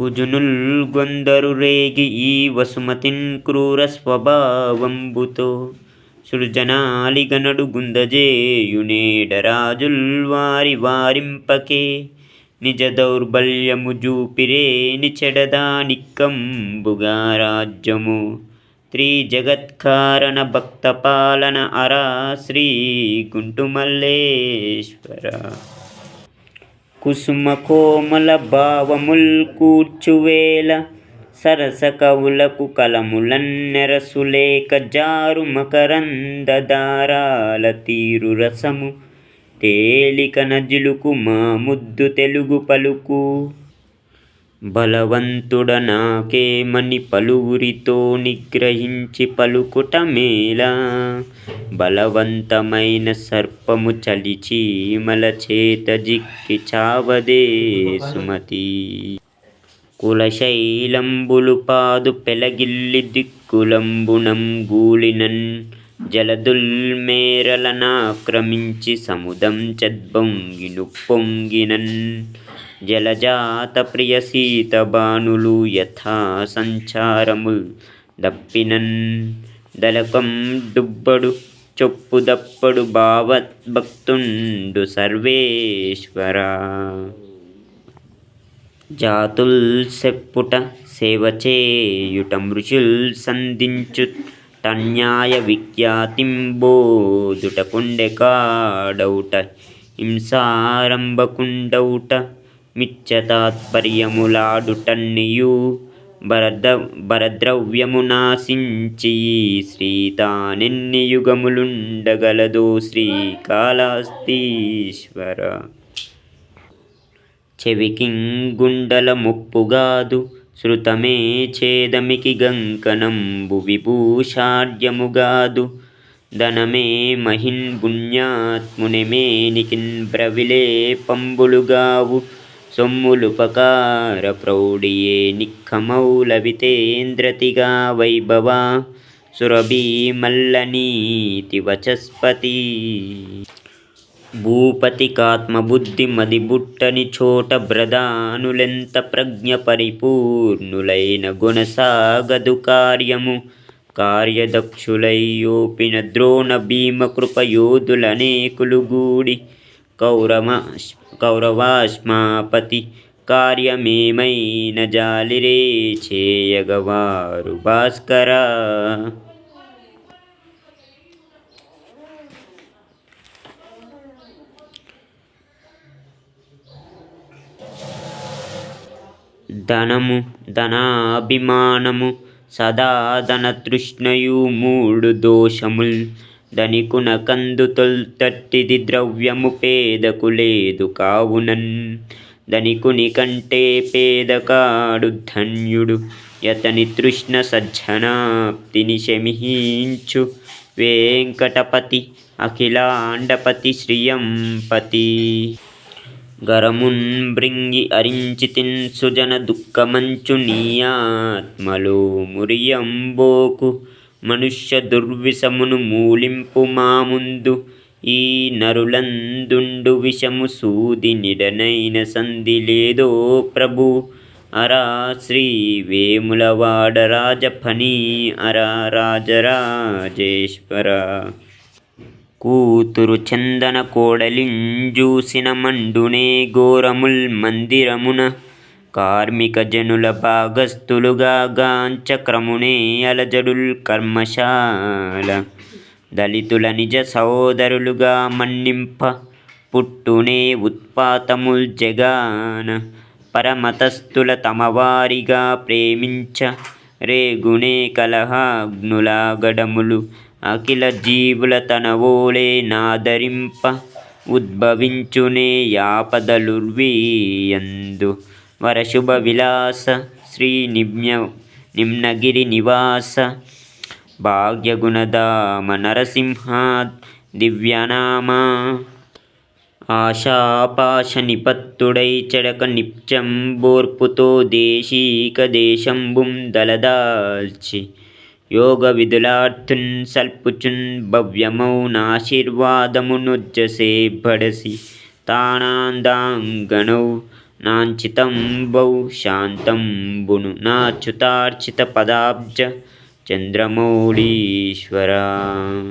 కుజునుల్గొందరు రేగి ఈ వసుమతిన్ క్రూర స్వభావంబుతో సృజనాలిగనడు గుందజేయునేడరాజుల్ వారి వారింపకే నిజ దౌర్బల్యము జూపిరే నిచెడదానిక్కంబుగా రాజ్యము. త్రిజగత్కారణ భక్త పాలన అరా శ్రీ గుంటుమల్లేశ్వర కుసుమ కోమల భావముల్ కూర్చువేల సరస కవులకు కలములన్నెరసులేక జారు మకరంద దారాల తీరు రసము. తేలిక నజిలుకు మా ముద్దు తెలుగు పలుకు. బలవంతుడ నాకేమని పలువురితో నిగ్రహించి పలుకుట మేలా. బలవంతమైన సర్పము చలిచీమల చేత జిక్కి చావదే సుమతి. కులశైలంబులు పాదు పెలగిల్లి దిక్కులంబునం గూళినన్ జలదుల్మేరలనాక్రమించి సముదం చద్బొంగిను పొంగినన్ జలజాత ప్రియ సీత బాణులు యథా సంచారముల్ దప్పినన్ దలకం దుబ్బడు చొప్పు దప్పడు భావత్ భక్తుండు సర్వేశ్వర. జాతుల్ సెప్పుట సేవ చేయుట మృషుల్ సంధించు టన్యాయ విఖ్యాతింబోదుట కుండెకాడౌట హింసారంభకుండౌట మిచ్చతాత్పర్యములాడుటన్నియు భరద భరద్రవ్యము నాశించి శ్రీతానెన్ని యుగములుండగలదో శ్రీకాళహస్తీశ్వర. చెవికింగుండల ముప్పుగాదు శృతమే ఛేదమికి గంకనంబు విభూషాడ్యముగాదు ధనమే మహిన్ పుణ్యాత్మునిమేనికిన్ బ్రవిలే పంబులుగావు సొమ్ములుపకార ప్రౌఢియే నిఖమౌలవితేంద్రతిగా వైభవ సురభి మల్లనీతి వచస్పతి. భూపతికాత్మబుద్ధి మదిబుట్టని చోట బ్రదానులెంత ప్రజ్ఞ పరిపూర్ణులైన గుణసాగదు కార్యము. కార్యదక్షులయ్యోపిన ద్రోణ భీమకృపయోధులనేకులు గూడి కౌరమ కౌరవాశ్మాపతి కార్యమేమైన జాలిరే చేయగవారు భాస్కర ధనము ధనాభిమానము సదా ధనతృష్ణయు మూడు దోషముల్ ధనికున కందు తొల్తట్టిది ద్రవ్యము పేదకు లేదు కావునన్. ధనికుని కంటే పేదకాడు ధన్యుడు యతని తృష్ణ సజ్జనాప్తిని శమిహించు. వెంకటపతి అఖిలాండపతి శ్రియంపతి. గరమున్ భృంగి అరించితిన్ సుజన దుఃఖమంచు నీయాత్మలో మురియంబోకు. మనుష్య దుర్విషమును మూలింపు మా ముందు ఈ నరులందుండు విషము సూది నిడనైన సంధి లేదో ప్రభు. అరా శ్రీ వేములవాడ రాజఫణి అరా రాజరాజేశ్వర. కూతురు చందన కోడలింజూసిన మండునే ఘోరముల్ మందిరమున కార్మిక జనుల భాగస్థులుగా గాంచక్రమునే అలజడుల్ కర్మశాల. దళితుల నిజ సోదరులుగా మన్నింప పుట్టునే ఉత్పాతముల్ జగాన. పరమతస్థుల తమవారిగా ప్రేమించ రేగునే కలహాగ్నులాగడములు. అఖిల జీవుల తనవోలే నాదరింప ఉద్భవించునే యాపదలుర్వీయందు. వరశుభ విలాస శ్రీ నిమ్య నిమ్నగిరి నివాస భాగ్యగుణధామ నరసింహాద్ దివ్యనామా ఆశాపాశ నిపత్తుడై చెడక నిప్చంబోర్పుతో దేశీక దేశంబుం దలదాల్చి యోగ విధులార్థున్ సల్పుచున్ భవ్యమౌనాశీర్వాదమునొజ్జసే బడసి తానాందాంగణౌ నాంచితంబౌ శాంతంబును నాచ్యుతార్చిత పదాబ్జ చంద్రమౌళీశ్వర